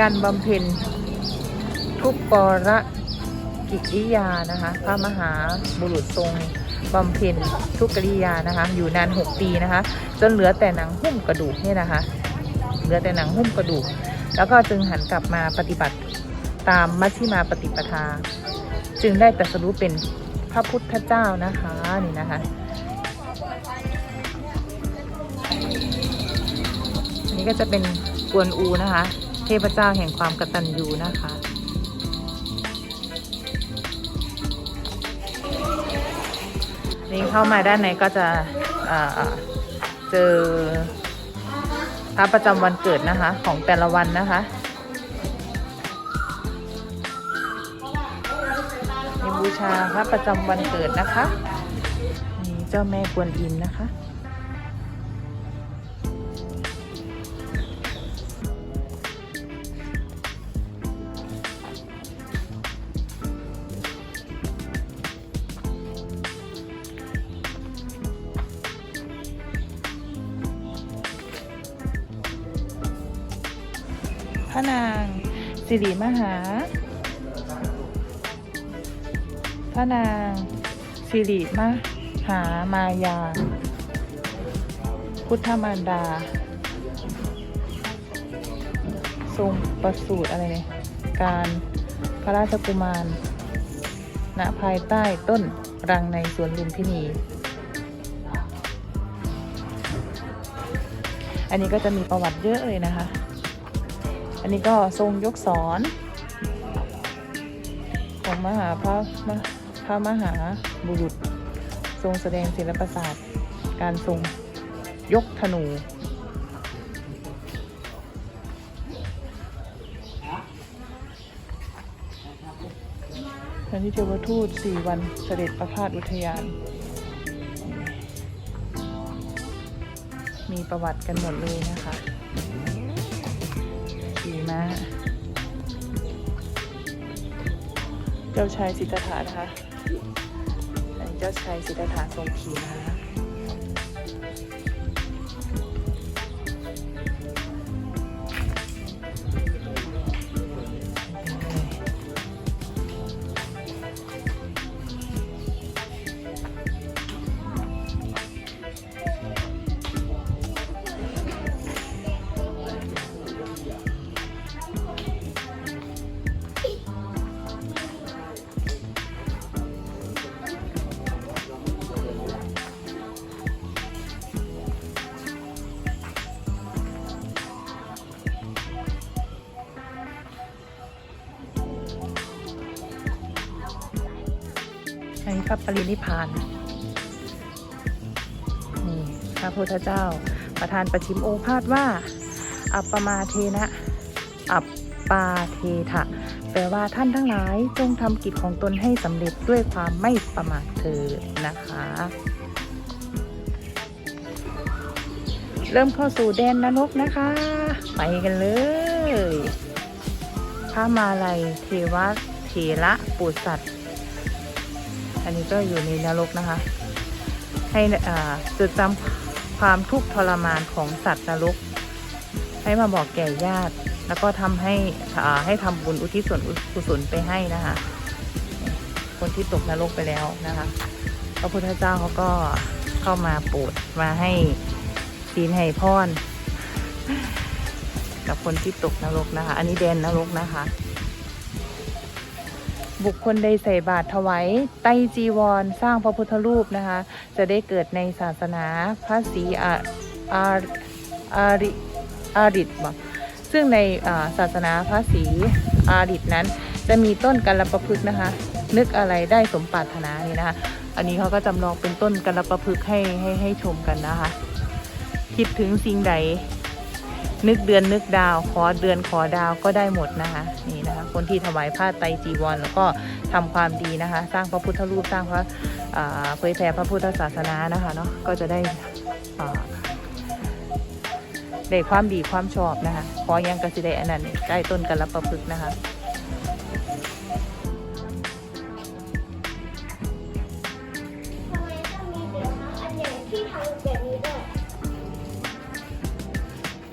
การบำเพ็ญทุกปรกิริยานะคะ พระมหาบุรุษทรงบำเพ็ญทุกกิริยานะคะ อยู่นาน 6 ปีนะคะ จนเหลือแต่หนังหุ้มกระดูกเนี่ยนะคะ เหลือแต่หนังหุ้มกระดูก แล้วก็จึงหันกลับมาปฏิบัติตามมัชฌิมาปฏิปทา จึงได้ตรัสรู้เป็นพระพุทธเจ้านะคะนี่นะคะนนี้ก็จะเป็นกวนอูนะคะ เทพเจ้าแห่งความกตัญญูนะคะ นี่เข้ามาด้านในก็จะเจอพระประจำวันเกิดนะคะ ของแต่ละวันนะคะมีบูชาพระประจำวันเกิดนะคะนี่เจ้าแม่กวนอิมนะคะ ระนาง สิริมหา พระนาง สิริมหามายา พุทธมารดา ทรงประสูติอะไรเนี่ย การพระราชกุมาร ณ ภายใต้ต้นรังในสวนลุมพินีอันนี้ก็จะมีประวัติเยอะเลยนะคะ อันนี้ก็ทรงยกสอนของมหาพระมหาพระมหาบุรุษ ทรงแสดงศิลปศาสตร์ การทรงยกธนูทันทิเทวทูตสี่วันเสด็จประพาสอุทยาน มีประวัติกันหมดเลยนะคะ นะ เจ้าชายสิทธัตถะนะคะอันนี้เจ้าชายสิทธัตถะทรงขี่นะ คะอันนี้พระปรินิพานนี่พระพุทธเจ้า ประธานประชิมโอภาสว่า อัปปมาเทนะ อัปปาเทถะแปลว่าท่านทั้งหลายจงทำกิจของตนให้สำเร็จด้วยความไม่ประมาทเถิดนะคะ เริ่มเข้าสู่แดนนรกนะคะ ไปกันเลยพระมาลัยเทวะเถระปุสัตว์ อันนี้ก็อยู่ในนรกนะคะ ให้อ่าจดจำความทุกข์ทรมานของสัตว์นรก ให้มาบอกแก่ญาติ แล้วก็ทำให้อ่าให้ทำบุญอุทิศส่วนกุศลไปให้นะคะ คนที่ตกนรกไปแล้วนะคะพระพุทธเจ้าเขาก็เข้ามาโปรดมาให้ศีลให้พรกับคนที่ตกนรกนะคะ อันนี้แดนนรกนะคะ บุคคลใดใส่บาตรถวายไตจีวร สร้างพระพุทธรูปนะคะ จะได้เกิดในศาสนาพระศรีอาอาอาริอาริตบอกซึ่งในศาสนาพระศรีอาริตนั้น จะมีต้นกัลประพฤกนะคะ นึกอะไรได้สมปรารถนานี่นะคะ อันนี้เขาก็จำลองเป็นต้นกัลประพฤกให้ให้ให้ชมกันนะคะ คิดถึงสิ่งใดนึกเดือนนึกดาว ขอเดือนขอดาวก็ได้หมดนะคะ คะคนที่ถวายผ้าไตรจีวร แล้วก็ทำความดีนะคะ สร้างพระพุทธรูปสร้างพระอ่าเผยแผ่พระพุทธศาสนานะคะเนาะก็จะได้อ่าได้ความดีความชอบนะคะขอยังกสิได้อันนั้นได้ต้นกันรับประพฤกษ์นะคะทำไมต้องมีเด็กน้อยอันใหญ่ที่ทำแบบนี้ด้วย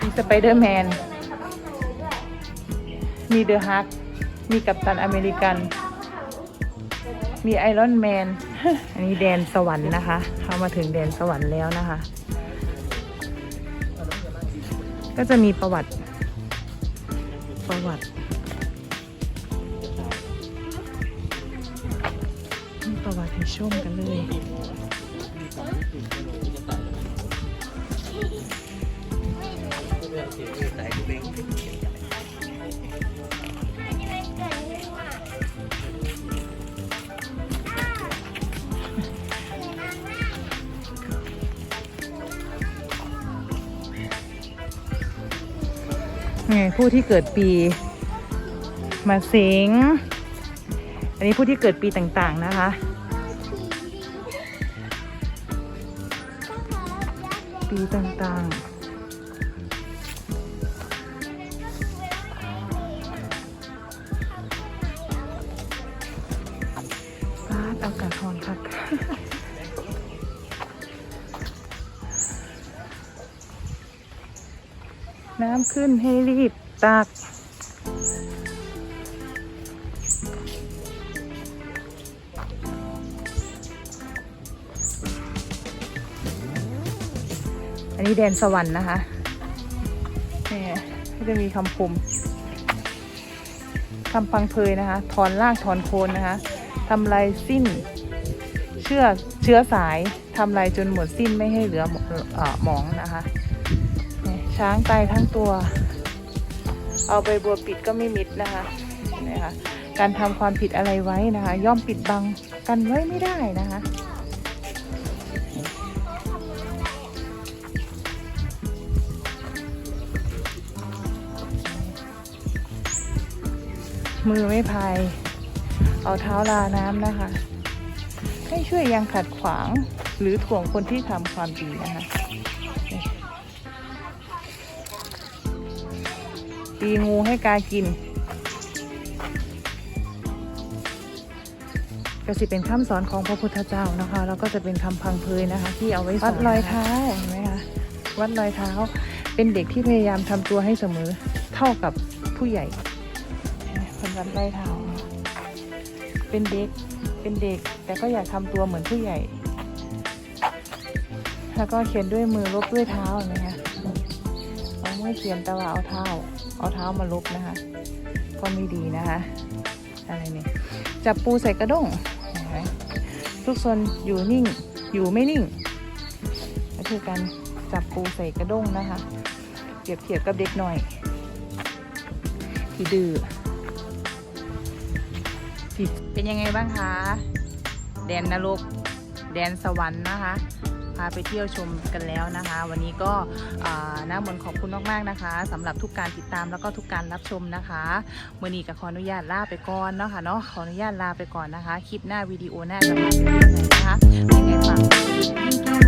มีสไปเดอร์แมนทำไมเขาต้องทำอย่างนี้ด้วยมีเดอะฮัก มีกัปตันอเมริกัน มีไอรอนแมน อันนี้แดนสวรรค์นะคะ เข้ามาถึงแดนสวรรค์แล้วนะคะ ก็จะมีประวัติ ประวัติมีประวัติให้ชมกันเลย ผู้ที่เกิดปีมาเสงอันนี้ผู้ที่เกิดปีต่างๆนะคะ ปีต่างๆฟ้าดอากาศร้อนคัก น้ำขึ้นให้รีบตัก อันนี้แดนสวรรค์นะคะนี่ก็จะมีคำคมคำพังเพยนะคะ ถอนรากถอนโคนนะคะทำลายสิ้น เชื่อเชื้อสายทำลายจนหมดสิ้นไม่ให้เหลือหมเอ่อหมองนะคะ ช้างตายทั้งตัว เอาใบบัวปิดก็ไม่มิดนะคะนี่ค่ะการทำความผิดอะไรไว้นะคะ ย่อมปิดบังกันไว้ไม่ได้นะคะมือไม่พาย เอาเท้าลาน้ำนะคะ ให้ช่วยยังขัดขวางหรือถ่วงคนที่ทำความดีนะคะ ตีงูให้กากิน ก็สิเป็นคำสอนของพระพุทธเจ้านะคะ แล้วก็จะเป็นคำพังเพยนะคะ ที่เอาไว้สอนวัดรอยเท้าเห็นไหมคะวัดรอยเท้า เป็นเด็กที่พยายามทำตัวให้เสมอเท่ากับผู้ใหญ่คนวัดรอยเท้าเป็นเด็กเป็นเด็ก แต่ก็อยากทำตัวเหมือนผู้ใหญ่แล้วก็เขียนด้วยมือลบด้วยเท้าเห็นไหมคะเอาไม่เขียนแต่ว่าเอาเท้า เอาเท้ามาลบนะคะ ก็ไม่ดีนะคะอะไรเนี่ยจับปูใส่กระด้งนไหมทุกคนอยู่นิ่งอยู่ไม่นิ่งก็คือการจับปูใส่กระด้งนะคะเปรียบเทียบกับเด็กหน่อย ที่ดื้อเป็นยังไงบ้างคะ แดนนรก แดนสวรรค์นะคะ พาไปเที่ยวชมกันแล้วนะคะ วันนี้ก็น้ามนขอบคุณมากๆนะคะ สำหรับทุกการติดตามแล้วก็ทุกการรับชมนะคะวันนี้ก็ขออนุญาตลาไปก่อนเนาะค่ะเนาะขออนุญาตลาไปก่อนนะคะ คลิปหน้าวิดีโอหน้าจะมาเปเที่ยวไหนะคะยังไงฝาก